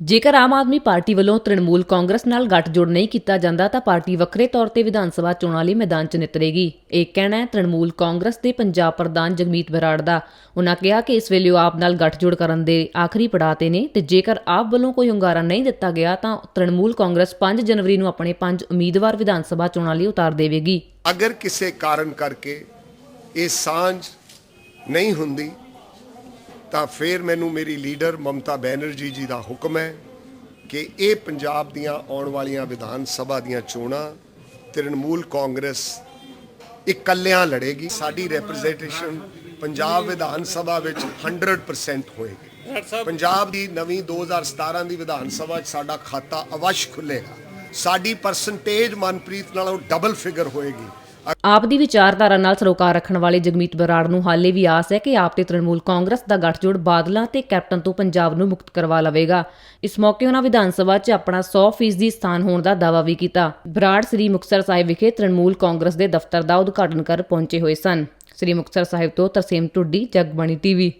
ਜੇਕਰ ਆਮ ਆਦਮੀ ਪਾਰਟੀ ਵੱਲੋਂ ਤ੍ਰਿਣਮੂਲ ਕਾਂਗਰਸ ਨਾਲ ਗੱਠਜੋੜ ਨਹੀਂ ਕੀਤਾ ਜਾਂਦਾ, ਤਾਂ ਪਾਰਟੀ ਵੱਖਰੇ ਤੌਰ ਤੇ ਵਿਧਾਨ ਸਭਾ ਚੋਣਾਂ ਲਈ ਮੈਦਾਨ 'ਚ ਨਿਤਰੇਗੀ। ਇਹ ਕਹਿਣਾ ਹੈ ਤ੍ਰਿਣਮੂਲ ਕਾਂਗਰਸ ਦੇ ਪੰਜਾਬ ਪ੍ਰਧਾਨ ਜਗਮੀਤ ਬਰਾੜ ਦਾ। ਉਹਨਾਂ ਕਿਹਾ ਕਿ ਇਸ ਵੇਲੇ ਉਹ ਆਪ ਨਾਲ ਗੱਠਜੋੜ ਕਰਨ ਦੇ ਆਖਰੀ ਪੜਾਅ ਤੇ ਨੇ ਤੇ ਜੇਕਰ ਆਪ ਵੱਲੋਂ ਕੋਈ ਹੁੰਗਾਰਾ ਨਹੀਂ ਦਿੱਤਾ ਗਿਆ, ਤਾਂ ਤ੍ਰਿਣਮੂਲ ਕਾਂਗਰਸ 5 ਜਨਵਰੀ ਨੂੰ ਆਪਣੇ ਪੰਜ ਉਮੀਦਵਾਰ ਵਿਧਾਨ ਸਭਾ ਚੋਣਾਂ ਲਈ ਉਤਾਰ ਦੇਵੇਗੀ। ਅਗਰ ਕਿਸੇ ਕਾਰਨ ਕਰਕੇ ਇਹ ਸਾਂਝ ਨਹੀਂ ਹੁੰਦੀ ਤਾਂ ਫਿਰ ਮੈਨੂੰ ਮੇਰੀ ਲੀਡਰ ਮਮਤਾ ਬੈਨਰਜੀ ਜੀ ਦਾ ਹੁਕਮ ਹੈ ਕਿ ਇਹ ਪੰਜਾਬ ਦੀਆਂ ਆਉਣ ਵਾਲੀਆਂ ਵਿਧਾਨ ਸਭਾ ਦੀਆਂ ਚੋਣਾਂ ਤ੍ਰਿਣਮੂਲ ਕਾਂਗਰਸ ਇਕੱਲਿਆਂ ਲੜੇਗੀ। ਸਾਡੀ ਰਿਪਰੈਜ਼ੈਂਟੇਸ਼ਨ ਪੰਜਾਬ ਵਿਧਾਨ ਸਭਾ ਵਿੱਚ 100% ਹੋਏਗੀ। ਪੰਜਾਬ ਦੀ ਨਵੀਂ 2017 ਦੀ ਵਿਧਾਨ ਸਭਾ 'ਚ ਸਾਡਾ ਖਾਤਾ ਅਵਸ਼ ਖੁੱਲੇਗਾ ਸਾਡੀ ਪਰਸੈਂਟੇਜ ਮਨਪ੍ਰੀਤ ਨਾਲੋਂ ਡਬਲ ਫਿਗਰ ਹੋਏਗੀ। ਆਪ ਦੀ ਵਿਚਾਰਧਾਰਾ ਨਾਲ ਸਰੋਕਾਰ ਰੱਖਣ ਵਾਲੇ ਜਗਮੀਤ ਬਰਾੜ ਨੂੰ ਹਾਲੇ ਵੀ ਆਸ ਹੈ ਕਿ ਆਪ ਤੇ ਤ੍ਰਿਣਮੂਲ ਕਾਂਗਰਸ ਦਾ ਗੱਠਜੋੜ ਬਾਦਲਾਂ ਤੇ ਕੈਪਟਨ ਤੋਂ ਪੰਜਾਬ ਨੂੰ ਮੁਕਤ ਕਰਵਾ ਲਵੇਗਾ। ਇਸ ਮੌਕੇ ਉਹਨਾਂ ਵਿਧਾਨ ਸਭਾ 'ਚ ਆਪਣਾ 100% ਸਥਾਨ ਹੋਣ ਦਾ ਦਾਅਵਾ ਵੀ ਕੀਤਾ। ਬਰਾੜ ਸ੍ਰੀ ਮੁਕਤਸਰ ਸਾਹਿਬ ਵਿਖੇ ਤ੍ਰਿਣਮੂਲ ਕਾਂਗਰਸ ਦੇ ਦਫ਼ਤਰ ਦਾ ਉਦਘਾਟਨ ਕਰ ਪਹੁੰਚੇ ਹੋਏ ਸਨ। ਸ੍ਰੀ ਮੁਕਤਸਰ ਸਾਹਿਬ ਤੋਂ ਤਰਸੇਮ ਟੁੱਡੀ ਜਗਬਾਣੀ ਟੀਵੀ।